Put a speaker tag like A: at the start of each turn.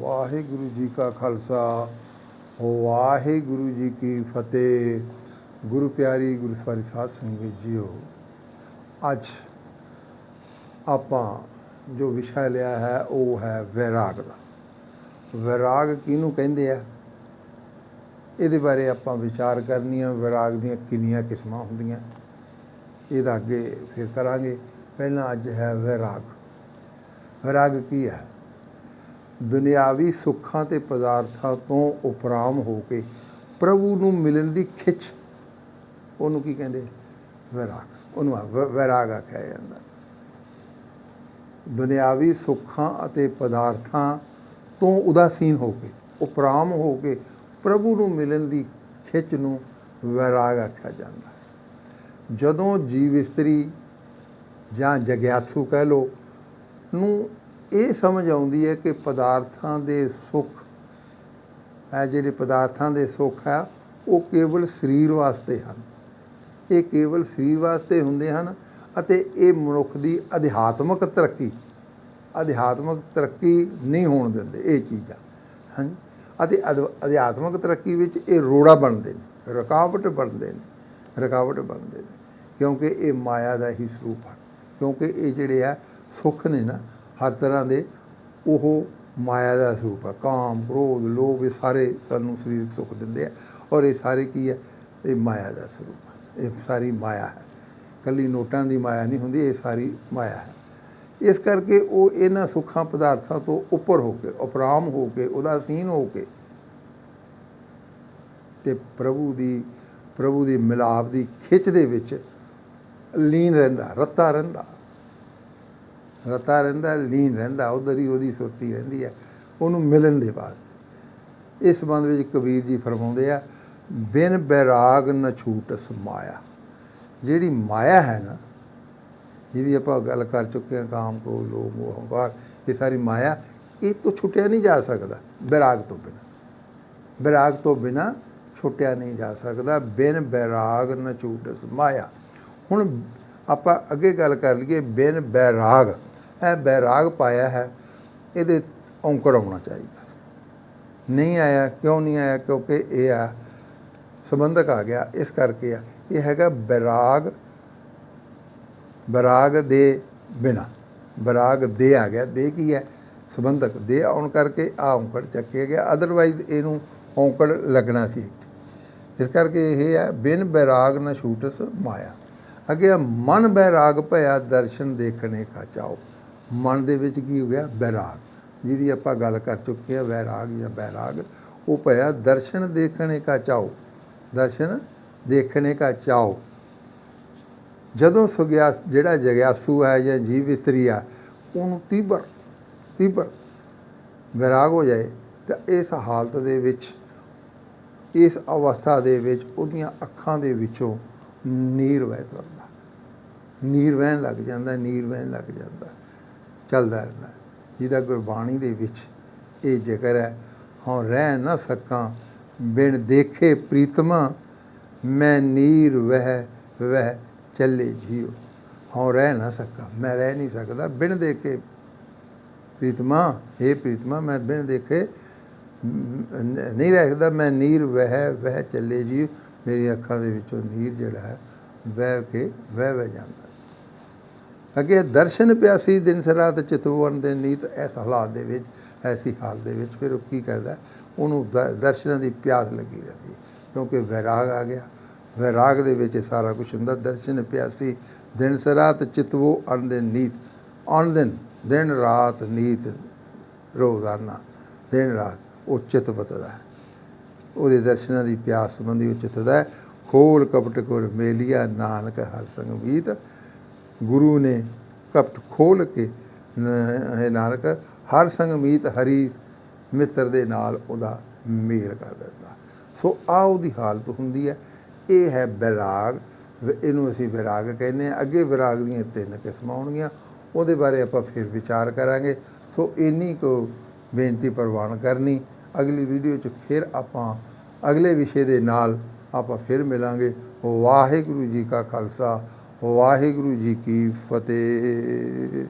A: ਵਾਹਿਗੁਰੂ ਜੀ ਕਾ ਖਾਲਸਾ, ਵਾਹਿਗੁਰੂ ਜੀ ਕੀ ਫਤਿਹ। ਗੁਰੂ ਪਿਆਰੀ ਗੁਰੂ ਸਵਾਰੀ ਸਾਧ ਸੰਗਤ ਜੀਓ, ਅੱਜ ਆਪਾਂ ਜੋ ਵਿਸ਼ਾ ਲਿਆ ਹੈ, ਉਹ ਹੈ ਵੈਰਾਗ ਦਾ। ਵੈਰਾਗ ਕਿਹਨੂੰ ਕਹਿੰਦੇ ਆ? ਇਹਦੇ ਬਾਰੇ ਆਪਾਂ ਵਿਚਾਰ ਕਰਨੀ ਆ, ਵੈਰਾਗ ਦੀਆਂ ਕਿੰਨੀਆਂ ਕਿਸਮਾਂ ਹੁੰਦੀਆਂ। ਇਹਦਾ ਅੱਗੇ ਫਿਰ ਕਰਾਂਗੇ। ਪਹਿਲਾਂ ਅੱਜ ਹੈ ਵੈਰਾਗ। ਵੈਰਾਗ ਕੀ ਹੈ? ਦੁਨਿਆਵੀ ਸੁੱਖਾਂ ਤੇ ਪਦਾਰਥਾਂ ਤੋਂ ਉਪਰਾਮ ਹੋ ਕੇ ਪ੍ਰਭੂ ਨੂੰ ਮਿਲਣ ਦੀ ਖਿੱਚ। ਉਹਨੂੰ ਕੀ ਕਹਿੰਦੇ? ਵੈਰਾਗ। ਉਹਨੂੰ ਵ- ਵੈਰਾਗ ਆਖਿਆ ਜਾਂਦਾ। ਦੁਨਿਆਵੀ ਸੁੱਖਾਂ ਅਤੇ ਪਦਾਰਥਾਂ ਤੋਂ ਉਦਾਸੀਨ ਹੋ ਕੇ, ਉਪਰਾਮ ਹੋ ਕੇ ਪ੍ਰਭੂ ਨੂੰ ਮਿਲਣ ਦੀ ਖਿੱਚ ਨੂੰ ਵੈਰਾਗ ਆਖਿਆ ਜਾਂਦਾ। ਜਦੋਂ ਜੀਵ ਇਸਤਰੀ ਜਾਂ ਜਗਿਆਸੂ ਕਹਿ ਲੋ ਨੂੰ ਇਹ ਸਮਝ ਆਉਂਦੀ ਹੈ ਕਿ ਪਦਾਰਥਾਂ ਦੇ ਸੁੱਖ ਹੈ ਜਿਹੜੇ ਪਦਾਰਥਾਂ ਦੇ ਸੁੱਖ ਹੈ, ਉਹ ਕੇਵਲ ਸਰੀਰ ਵਾਸਤੇ ਹਨ। ਇਹ ਕੇਵਲ ਸਰੀਰ ਵਾਸਤੇ ਹੁੰਦੇ ਹਨ ਅਤੇ ਇਹ ਮਨੁੱਖ ਦੀ ਅਧਿਆਤਮਕ ਤਰੱਕੀ ਅਧਿਆਤਮਕ ਤਰੱਕੀ ਨਹੀਂ ਹੋਣ ਦਿੰਦੇ ਇਹ ਚੀਜ਼ਾਂ। ਹਾਂਜੀ ਅਤੇ ਅਧ- ਅਧਿਆਤਮਕ ਤਰੱਕੀ ਵਿੱਚ ਇਹ ਰੋੜਾ ਬਣਦੇ ਨੇ, ਰੁਕਾਵਟ ਬਣਦੇ ਨੇ, ਰੁਕਾਵਟ ਬਣਦੇ ਨੇ, ਕਿਉਂਕਿ ਇਹ ਮਾਇਆ ਦਾ ਹੀ ਸਰੂਪ ਹਨ। ਕਿਉਂਕਿ ਇਹ ਜਿਹੜੇ ਆ ਸੁੱਖ ਨੇ ਨਾ, ਹਰ ਤਰ੍ਹਾਂ ਦੇ ਉਹ ਮਾਇਆ ਦਾ ਸਰੂਪ ਹੈ ਕਾਮ, ਕ੍ਰੋਧ, ਲੋਭ, ਇਹ ਸਾਰੇ ਸਾਨੂੰ ਸਰੀਰਕ ਸੁੱਖ ਦਿੰਦੇ ਆ। ਔਰ ਇਹ ਸਾਰੇ ਕੀ ਹੈ ਇਹ ਮਾਇਆ ਦਾ ਸਰੂਪ ਇਹ ਸਾਰੀ ਮਾਇਆ ਹੈ। ਕੱਲੀ ਨੋਟਾਂ ਦੀ ਮਾਇਆ ਨਹੀਂ ਹੁੰਦੀ, ਇਹ ਸਾਰੀ ਮਾਇਆ ਹੈ। ਇਸ ਕਰਕੇ ਉਹ ਇਹਨਾਂ ਸੁੱਖਾਂ ਪਦਾਰਥਾਂ ਤੋਂ ਉੱਪਰ ਹੋ ਕੇ, ਉਪਰਾਮ ਹੋ ਕੇ, ਉਦਾਸੀਨ ਹੋ ਕੇ ਤੇ ਪ੍ਰਭੂ ਦੀ ਪ੍ਰਭੂ ਦੀ ਮਿਲਾਪ ਦੀ ਖਿੱਚ ਦੇ ਵਿੱਚ ਲੀਨ ਰਹਿੰਦਾ, ਰਤਾ ਰਹਿੰਦਾ। ਰਤਾ ਰਹਿੰਦਾ, ਲੀਨ ਰਹਿੰਦਾ, ਉਧਰ ਹੀ ਉਹਦੀ ਸੁਰਤੀ ਰਹਿੰਦੀ ਹੈ, ਉਹਨੂੰ ਮਿਲਣ ਦੇ ਬਾਅਦ। ਇਸ ਸੰਬੰਧ ਵਿੱਚ ਕਬੀਰ ਜੀ ਫਰਮਾਉਂਦੇ ਆ, ਬਿਨ ਬੈਰਾਗ ਨ ਛੂਟਸ ਮਾਇਆ। ਜਿਹੜੀ ਮਾਇਆ ਹੈ ਨਾ, ਜਿਹਦੀ ਆਪਾਂ ਗੱਲ ਕਰ ਚੁੱਕੇ ਹਾਂ, ਕਾਮ ਕ੍ਰੋਧ, ਲੋਭ ਮੋਹ ਹੰਕਾਰ ਇਹ ਸਾਰੀ ਮਾਇਆ, ਇਹ ਤੋਂ ਛੁੱਟਿਆ ਨਹੀਂ ਜਾ ਸਕਦਾ, ਬੈਰਾਗ ਤੋਂ ਬਿਨਾ। ਬੈਰਾਗ ਤੋਂ ਬਿਨਾ ਛੁੱਟਿਆ ਨਹੀਂ ਜਾ ਸਕਦਾ, ਬਿਨ ਬੈਰਾਗ ਨ ਛੂਟਸ ਮਾਇਆ। ਹੁਣ ਆਪਾਂ ਅੱਗੇ ਗੱਲ ਕਰ ਲਈਏ ਬਿਨ ਬੈਰਾਗ। ਇਹ ਬੈਰਾਗ ਪਾਇਆ ਹੈ, ਇਹਦੇ ਔਂਕੜ ਆਉਣਾ ਚਾਹੀਦਾ। ਨਹੀਂ ਆਇਆ, ਕਿਉਂ ਨਹੀਂ ਆਇਆ? ਕਿਉਂਕਿ ਇਹ ਆ, ਸੰਬੰਧਕ ਆ ਗਿਆ। ਇਸ ਕਰਕੇ ਆ, ਇਹ ਹੈਗਾ ਬੈਰਾਗ। ਬੈਰਾਗ ਦੇ ਬਿਨਾ, ਬੈਰਾਗ ਦੇ ਆ ਗਿਆ। ਦੇ ਕੀ ਹੈ? ਸੰਬੰਧਕ ਦੇ ਆਉਣ ਕਰਕੇ ਆ ਔਂਕੜ ਚੱਕਿਆ ਗਿਆ। ਅਦਰਵਾਈਜ਼ ਇਹਨੂੰ ਔਂਕੜ ਲੱਗਣਾ ਸੀ। ਇਸ ਕਰਕੇ ਇਹ ਹੈ, ਬਿਨ ਬੈਰਾਗ ਨ ਛੂਟਸ ਮਾਇਆ। ਅੱਗੇ ਮਨ ਬੈਰਾਗ ਭਇਆ ਦਰਸ਼ਨ ਦੇਖਣੇ ਕਾ ਚਾਓ। ਮਨ ਦੇ ਵਿੱਚ ਕੀ ਹੋ ਗਿਆ? ਬੈਰਾਗ। ਜਿਹਦੀ ਆਪਾਂ ਗੱਲ ਕਰ ਚੁੱਕੇ ਹਾਂ ਵੈਰਾਗ ਜਾਂ ਬੈਰਾਗ, ਉਹ ਭਇਆ ਦਰਸ਼ਨ ਦੇਖਣੇ ਕਾ ਚਾਓ। ਦਰਸ਼ਨ ਦੇਖਣੇ ਕਾ ਚਾਓ। ਜਦੋਂ ਸੁਗਿਆ, ਜਿਹੜਾ ਜਗਿਆਸੂ ਹੈ ਜਾਂ ਜੀਵ ਇਸਤਰੀ ਆ, ਉਹਨੂੰ ਤੀਬਰ ਤੀਬਰ ਵਿਰਾਗ ਹੋ ਜਾਏ, ਤਾਂ ਇਸ ਹਾਲਤ ਦੇ ਵਿੱਚ, ਇਸ ਅਵਸਥਾ ਦੇ ਵਿੱਚ, ਉਹਦੀਆਂ ਅੱਖਾਂ ਦੇ ਵਿੱਚੋਂ ਨੀਰ ਵਹਿ ਤੁਰਦਾ ਨੀਰ ਵਹਿਣ ਲੱਗ ਜਾਂਦਾ, ਨੀਰ ਵਹਿਣ ਲੱਗ ਜਾਂਦਾ, ਚੱਲਦਾ ਰਹਿੰਦਾ। ਜਿਹਦਾ ਗੁਰਬਾਣੀ ਦੇ ਵਿੱਚ ਇਹ ਜ਼ਿਕਰ ਹੈ ਹਾਂ ਰਹਿ ਨਾ ਸਕਾਂ, ਬਿਨ ਦੇਖੇ ਪ੍ਰੀਤਮਾ, ਮੈਂ ਨੀਰ ਵਹਿ ਵਹਿ ਚੱਲੇ ਜੀਉ। ਹਾਂ ਰਹਿ ਨਾ ਸਕਾਂ, ਮੈਂ ਰਹਿ ਨਹੀਂ ਸਕਦਾ, ਬਿਨ ਦੇਖੇ ਪ੍ਰੀਤਮਾ ਇਹ ਪ੍ਰੀਤਮਾ, ਮੈਂ ਬਿਨ ਦੇਖੇ ਨਹੀਂ ਰਹਿ ਸਕਦਾ, ਮੈਂ ਨੀਰ ਵਹਿ ਵਹਿ ਚੱਲੇ ਜੀ ਮੇਰੀ ਅੱਖਾਂ ਦੇ ਵਿੱਚੋਂ ਨੀਰ ਜਿਹੜਾ ਹੈ ਵਹਿ ਕੇ ਵਹਿ ਵਹਿ ਜਾਂਦਾ। ਅੱਗੇ ਦਰਸ਼ਨ ਪਿਆਸੀ ਦਿਨ ਸਰਾਤ ਚਿਤਵਨ ਦੇ ਨੀਤ ਇਸ ਹਾਲਾਤ ਦੇ ਵਿੱਚ, ਐਸੀ ਹਾਲ ਦੇ ਵਿੱਚ। ਫਿਰ ਉਹ ਕੀ ਕਰਦਾ ਉਹਨੂੰ ਦ- ਦਰਸ਼ਨਾਂ ਦੀ ਪਿਆਸ ਲੱਗੀ ਰਹਿੰਦੀ ਕਿਉਂਕਿ ਵੈਰਾਗ ਆ ਗਿਆ। ਵੈਰਾਗ ਦੇ ਵਿੱਚ ਇਹ ਸਾਰਾ ਕੁਝ ਹੁੰਦਾ। ਦਰਸ਼ਨ ਪਿਆਸੀ ਦਿਨ ਸਰਾਤ ਚਿਤਵੋ ਅਨ ਦੇ ਨੀਤ। ਅਨ ਦਿਨ ਦਿਨ ਰਾਤ ਨੀਤ ਰੋਜ਼ਾਨਾ, ਦਿਨ ਰਾਤ ਉਹ ਚਿਤ ਬਤਦਾ ਹੈ। ਉਹਦੇ ਦਰਸ਼ਨਾਂ ਦੀ ਪਿਆਸ ਸੰਬੰਧੀ ਉਹ ਚਿਤਦਾ ਹੈ। ਖੋਲ ਕਪਟ ਕੋਰ ਮੇਲੀਆ ਨਾਨਕ ਹਰ ਸੰਗ ਮੀਤ ਗੁਰੂ ਨੇ ਕਪਟ ਖੋਲ ਕੇ ਨ- ਹੈ ਨਾਨਕ, ਹਰ ਸੰਗ ਮੀਤ ਹਰੀ ਮਿੱਤਰ ਦੇ ਨਾਲ ਉਹਦਾ ਮੇਲ ਕਰ ਦਿੰਦਾ ਸੋ ਆ ਉਹਦੀ ਹਾਲਤ ਹੁੰਦੀ ਹੈ। ਇਹ ਹੈ ਵਿਰਾਗ। ਵ- ਇਹਨੂੰ ਅਸੀਂ ਵਿਰਾਗ ਕਹਿੰਦੇ ਆ ਅੱਗੇ ਵਿਰਾਗ ਦੀਆਂ ਤਿੰਨ ਕਿਸਮਾਂ ਹੋਣਗੀਆਂ। ਉਹਦੇ ਬਾਰੇ ਆਪਾਂ ਫਿਰ ਵਿਚਾਰ ਕਰਾਂਗੇ। ਸੋ ਇੰਨੀ ਕੁ ਬੇਨਤੀ ਪ੍ਰਵਾਨ ਕਰਨੀ। ਅਗਲੀ ਵੀਡੀਓ 'ਚ ਫਿਰ ਆਪਾਂ ਅਗਲੇ ਵਿਸ਼ੇ ਦੇ ਨਾਲ ਆਪਾਂ ਫਿਰ ਮਿਲਾਂਗੇ। ਵਾਹਿਗੁਰੂ ਜੀ ਕਾ ਖਾਲਸਾ, ਵਾਹਿਗੁਰੂ ਜੀ ਕੀ ਫਤਿਹ।